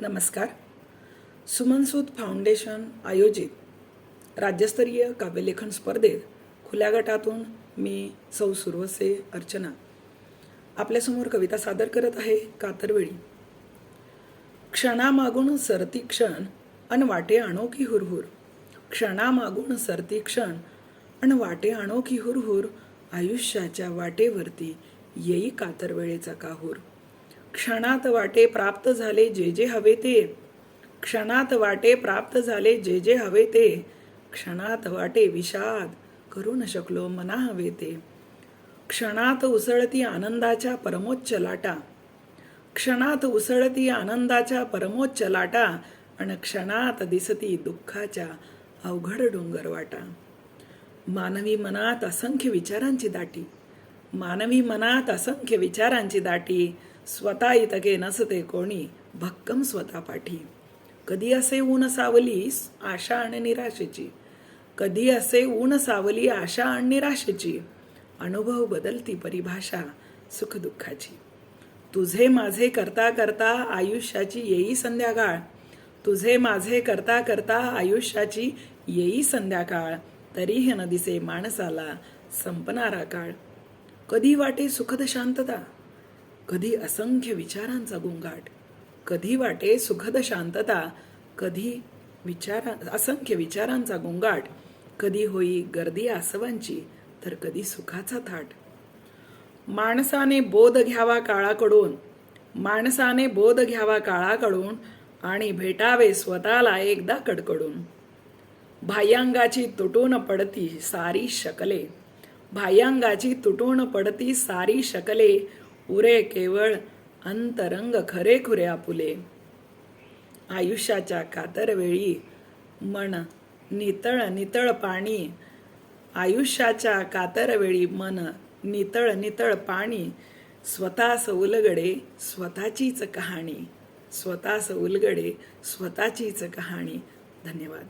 नमस्कार. सुमनसूत फाउंडेशन आयोजित राज्यस्तरीय काव्यलेखन स्पर्धेत खुल्या गटातून मी सौ सुरवसे अर्चना. आपल्यासमोर कविता सादर करत आहे कातरवेळी. क्षणामागून सरती क्षण अन वाटे अनोखी हुरहुर. क्षणामागून सरती क्षण अन वाटे अनोखी हुरहुर. आयुष्याच्या वाटेवरती येई कातरवेळेचा काहूर. क्षणात वाटे प्राप्त झाले जे जे हवे ते. क्षणात वाटे प्राप्त झाले जे जे हवे ते. क्षणात वाटे विषाद करू न शकलो मना हवे ते. क्षणात उसळती आनंदाच्या परमोच्च लाटा. क्षणात उसळती आनंदाच्या परमोच्च लाटा आणि क्षणात दिसती दुःखाच्या अवघड डोंगर वाटा. मानवी मनात असंख्य विचारांची दाटी. मानवी मनात असंख्य विचारांची दाटी. स्वतः इतके नसते कोणी. भक्कम स्वतः पाठी. कधी असे ऊन सावली आशा आणि निराशेची. कधी असे ऊन सावली आशा आणि निराशेची. अनुभव बदलती परिभाषा सुखदुःखाची. तुझे माझे करता करता आयुष्याची येई संध्याकाळ. तुझे माझे करता करता आयुष्याची येई संध्याकाळ. तरीही न दिसे माणसाला संपणारा काळ. कधी वाटे सुखद शांतता. कधी असंख्य विचारांचा गोंगाट कधी वाटे सुखद शांतता कधी विचारा असंख्य विचारांचा गोंगाट कधी होई गर्दी आसवांची तर कधी सुखाचा थाट. माणसाने बोध घ्यावा काळाकडून माणसाने बोध घ्यावा काळाकडून आणि भेटावे स्वतःला एकदा कडकडून. भायंगाची तुटून पडती सारी शकले भायंगाची तुटून पडती सारी शकले उरे केवळ अंतरंग खरे खुरे आपुले. आयुष्याच्या कातरवेळी मन नितळ नितळ पाणी. आयुष्याच्या कातरवेळी मन नितळ नितळ पाणी. स्वतःस उलगडे स्वतःचीच कहाणी. स्वतःस उलगडे स्वतःचीच कहाणी. धन्यवाद.